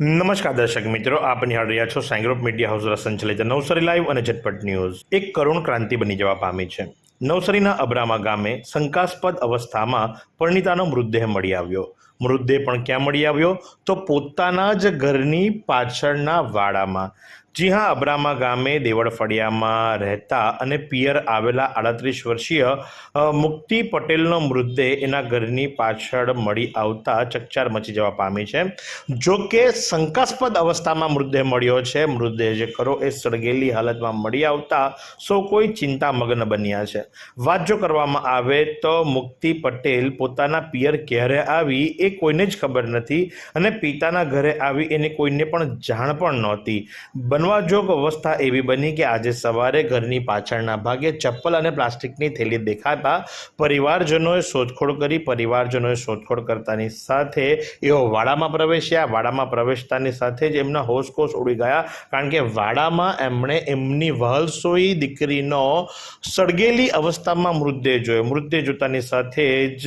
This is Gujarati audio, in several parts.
નમસ્કાર દર્શક મિત્રો, આપ નિહાળ રહ્યા છો સાંગ્રોપ મીડિયા હાઉસ દ્વારા સંચાલિત નવસારી લાઈવ અને ઝટપટ ન્યૂઝ. એક કરુણ ક્રાંતિ બની જવા પામી છે. નવસારીના અબ્રામા ગામે શંકાસ્પદ અવસ્થામાં પરિણીતાનો મૃતદેહ મળી આવ્યો. મૃતદેહ પણ ક્યાં મળી આવ્યો? તો પોતાના જ ઘરની પાછળના વાડામાં. જી હા, અબ્રામા ગામે દેવળ ફળિયામાં રહેતા અને પિયર આવેલા આડત્રીસ વર્ષીય મુક્તિ પટેલનો મૃતદેહ એના ઘરની પાછળ મળી આવતા ચકચાર મચી જવા પામી છે. જો કે શંકાસ્પદ અવસ્થામાં મૃતદેહ મળ્યો છે. મૃતદેહ જે ખરો એ સળગેલી હાલતમાં મળી આવતા સૌ કોઈ ચિંતામગ્ન બન્યા છે. વાત જો કરવામાં આવે તો મુક્તિ પટેલ પોતાના પિયર ક્યારે આવી એ કોઈને જ ખબર નથી અને પિતાના ઘરે આવી એને કોઈને પણ જાણ પણ નહોતી. બનવાજોગ અવસ્થા એવી બની કે આજે સવારે ઘરની પાછળના ભાગે ચપ્પલ અને પ્લાસ્ટિકની થેલી દેખાતા પરિવારજનોએ શોધખોળ કરી પરિવારજનોએ શોધખોળ કરતાની સાથે એઓ વાડામાં પ્રવેશ્યા. વાડામાં પ્રવેશતાની સાથે જ એમના હોશકોશ ઉડી ગયા કારણ કે વાડામાં એમણે એમની વહલસોઈ દીકરીનો સળગેલી અવસ્થામાં મૃતદેહ જોયો. મૃતદેહ જોતાની સાથે જ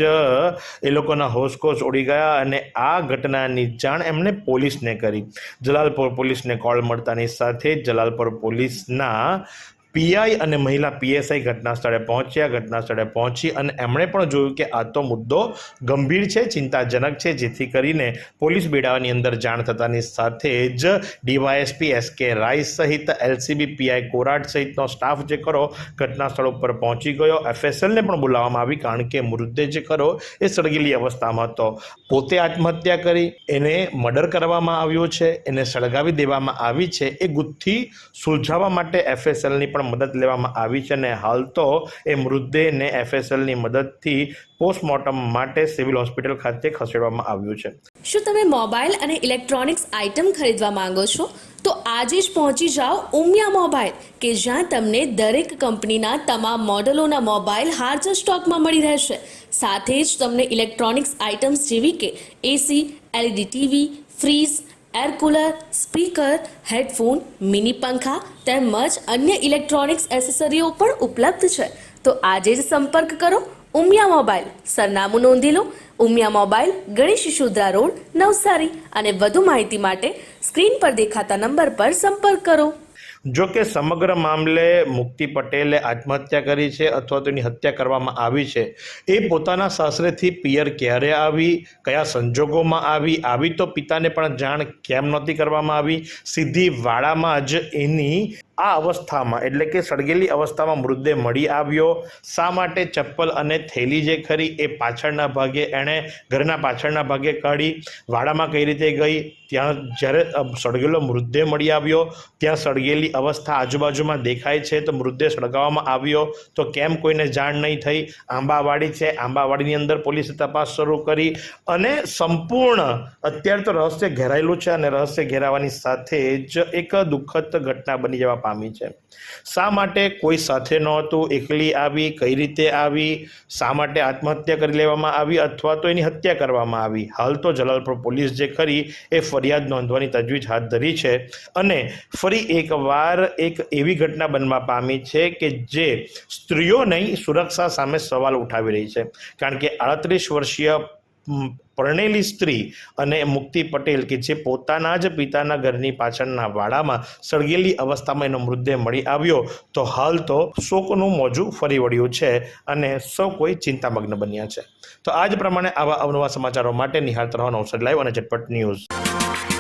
એ લોકોના હોશકોશ ઉડી ગયા અને આ ઘટનાની જાણ એમણે પોલીસને કરી. જલાલપોર પોલીસને કોલ મળતાની સાથે જ જલાલપોર પોલીસના પીઆઈ અને મહિલા પીએસઆઈ ઘટના સ્થળે પહોંચ્યા, ઘટના સ્થળે પહોંચી અને એમણે પણ જોયું કે આ તો મુદ્દો ગંભીર છે, ચિંતાજનક છે, જેથી કરીને પોલીસ બેડાવાની અંદર જાણ થતાની સાથે જ ડીવાયએસપી એસ રાય સહિત એલસીબી પીઆઈ કોરાટ સહિતનો સ્ટાફ જે ખરો ઘટના સ્થળ ઉપર પહોંચી ગયો. એફએસએલને પણ બોલાવવામાં આવી કારણ કે મૃતદેહ જે ખરો એ સળગેલી અવસ્થામાં હતો. પોતે આત્મહત્યા કરી, એને મર્ડર કરવામાં આવ્યો છે, એને સળગાવી દેવામાં આવી છે, એ ગુથ્થી સુલઝાવવા માટે એફએસએલની પણ મદદ લેવામાં આવી છે અને હાલ તો એ મૃતદેહને એફએસએલની મદદથી પોસ્ટમોર્ટમ માટે સિવિલ હોસ્પિટલ ખાતે ખસેડવામાં આવ્યું છે. શું તમે મોબાઈલ અને ઇલેક્ટ્રોનિક્સ આઇટમ ખરીદવા માંગો છો? તો આજે જ પહોંચી જાઓ ઉમિયા મોબાઈલ, કે જ્યાં તમને દરેક કંપનીના તમામ મોડેલોના મોબાઈલ હાજર સ્ટોકમાં મળી રહેશે. સાથે જ તમને ઇલેક્ટ્રોનિક્સ આઇટમ્સ જેવી કે AC, LED TV fridge air cooler speaker headphone mini પંખા તેમજ અન્ય ઇલેક્ટ્રોનિક્સ એસેસરીઓ પણ ઉપલબ્ધ છે. તો આજે જ સંપર્ક કરો ઉમિયા મોબાઈલ. સરનામું નોંધી લો, ઉમિયા મોબાઈલ, ગણેશ શુદ્રા રોડ, નવસારી. અને વધુ માહિતી માટે સ્ક્રીન પર દેખાતા નંબર પર સંપર્ક કરો. જો કે સમગ્ર મામલે મુક્તિ પટેલે આત્મહત્યા કરી છે અથવા તો એની હત્યા કરવામાં આવી છે, એ પોતાના સાસરેથી પિયર ક્યારે આવી, કયા સંજોગોમાં આવી આવી તો પિતાને પણ જાણ કેમ નહોતી કરવામાં આવી, સીધી વાડામાં જ એની આ અવસ્થામાં, એટલે કે સળગેલી અવસ્થામાં મૃતદેહ મળી આવ્યો. શા માટે ચપ્પલ અને થેલી જે ખરી એ પાછળના ભાગે એણે ઘરના પાછળના ભાગે કાઢી, વાડામાં કઈ રીતે ગઈ? ત્યાં જ્યારે સળગેલો મૃતદેહ મળી આવ્યો, ત્યાં સળગેલી અવસ્થા આજુબાજુમાં દેખાય છે, તો મૃતદેહ સળગાવવામાં આવ્યો. તો કેમ કોઈને જાણ નહીં થઈ? આંબાવાડી છે, આંબાવાડીની અંદર પોલીસે તપાસ શરૂ કરી અને સંપૂર્ણ, અત્યારે તો રહસ્ય ઘેરાયેલું છે અને રહસ્ય ઘેરાવાની સાથે જ એક દુઃખદ ઘટના બની જવા પામી છે. શા માટે કોઈ સાથે નહોતું, એકલી આવી, કઈ રીતે આવી, શા માટે આત્મહત્યા કરી લેવામાં આવી અથવા તો એની હત્યા કરવામાં આવી? હાલ તો જલાલપુર પોલીસ જે ખરી એ ફરિયાદ નોંધવાની તજવીજ હાથ ધરી છે અને ફરી એકવાર એક એવી ઘટના બનવા પામી છે કે જે સ્ત્રીઓ નહીં, સુરક્ષા સામે સવાલ ઉઠાવી રહી છે. કારણ કે આડત્રીસ વર્ષીય પરણેલી સ્ત્રી અને મુક્તિ પટેલ કે જે પોતાના જ પિતાના ઘરની પાછળના વાડામાં સળગેલી અવસ્થામાં એનો મૃતદેહ મળી આવ્યો, તો હાલ તો શોકનું મોજું ફરી વળ્યું છે અને સૌ કોઈ ચિંતામગ્ન બન્યા છે. તો આજ પ્રમાણે આવા અવનવા સમાચારો માટે નિહાળતા રહો નવસારી લાઈવ અને ઝટપટ ન્યૂઝ.